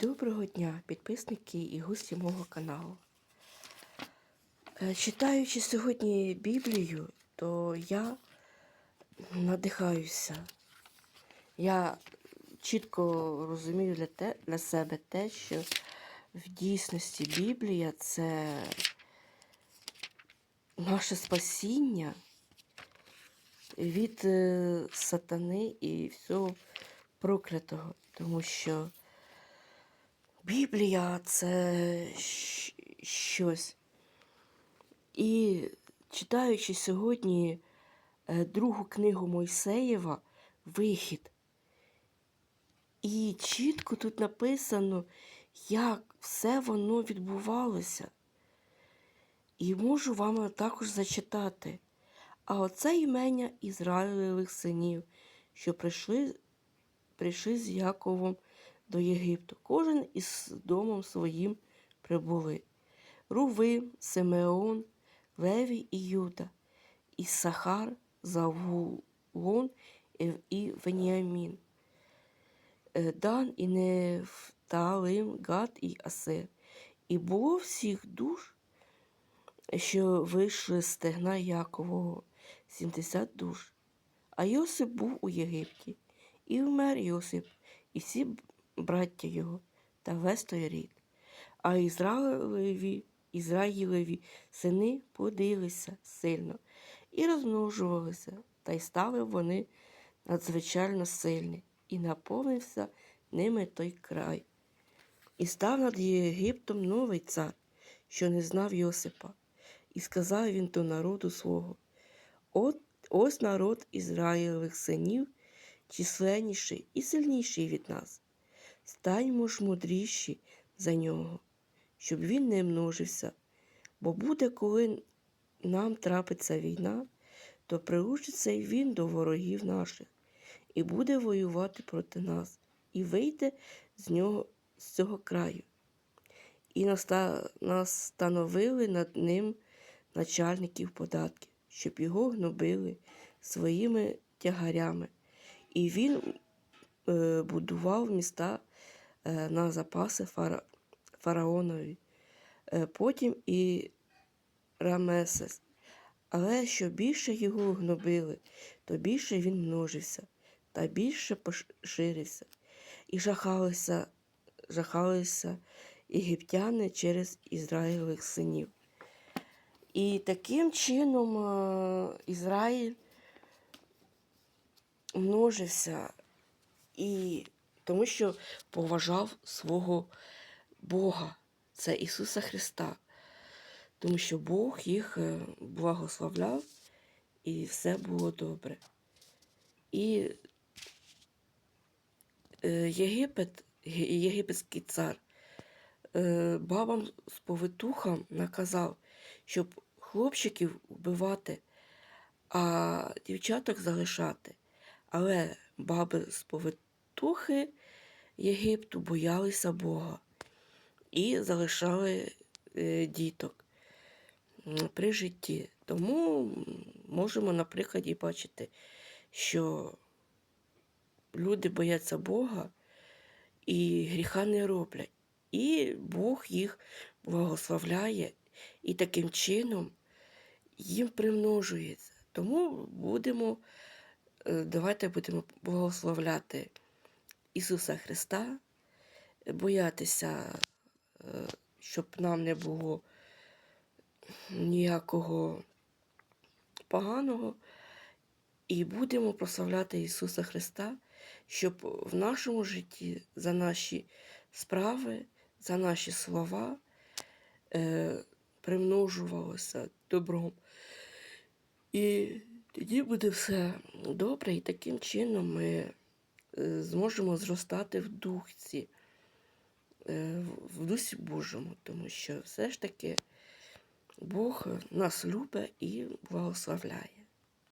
Доброго дня, підписники і гості мого каналу. Е, Читаючи сьогодні Біблію, то я надихаюся. Я чітко розумію для, те, для себе те, що в дійсності Біблія це наше спасіння від е, сатани і всього проклятого, тому що Біблія це щось. І читаючи сьогодні е, другу книгу Мойсеєва Вихід. І чітко тут написано, як все воно відбувалося. І можу вам також зачитати. А оце імення Ізраїлевих синів, що прийшли, прийшли з Яковом до Єгипту. Кожен із домом своїм прибули. Рувим, Симеон, Левій і Юда, Ісахар, Завулон і- Веніамін. Е, Дан і Нефталим, Гад і Асер. І було всіх душ, що вийшли з стегна Якового, 70 душ. А Йосип був у Єгипті, і вмер Йосип, і всі браття його, та весь той рік. А Ізраїлеві, Ізраїлеві сини плодилися сильно і розмножувалися, та й стали вони надзвичайно сильні, і наповнився ними той край. І став над Єгиптом новий цар, що не знав Йосипа, і сказав він до народу свого: От ось народ Ізраїлевих синів, численніший і сильніший від нас. Станьмо ж мудріші за нього, щоб він не множився, бо буде, коли нам трапиться війна, то приучиться й він до ворогів наших, і буде воювати проти нас, і вийде з нього з цього краю. І наста- настановили над ним начальників податків, щоб його гнобили своїми тягарями. І він е, будував міста на запаси фара, фараонові, е, потім і Рамесес. Але що більше його гнобили, то більше він множився, та більше поширився. І жахалися, жахалися єгиптяни через Ізраїлевих синів. І таким чином е, Ізраїль множився, і тому що поважав свого Бога, це Ісуса Христа, тому що Бог їх е, благословляв і все було добре. І е, Єгипет, єгипетський цар, е, бабам з повитухам наказав, щоб хлопчиків вбивати, а дівчаток залишати. Але баби з повитухи Єгипту боялися Бога і залишали е, діток при житті. Тому можемо на прикладі бачити, що люди бояться Бога і гріха не роблять. І Бог їх благословляє, і таким чином їм примножується. Тому будемо, е, давайте будемо благословляти Ісуса Христа, боятися, е, щоб нам не було ніякого поганого. І будемо прославляти Ісуса Христа, щоб в нашому житті за наші справи, за наші слова е, примножувалося добром. І тоді буде все добре, і таким чином ми зможемо зростати в духці, е, в дусі Божому, тому що все ж таки Бог нас любить і благословляє.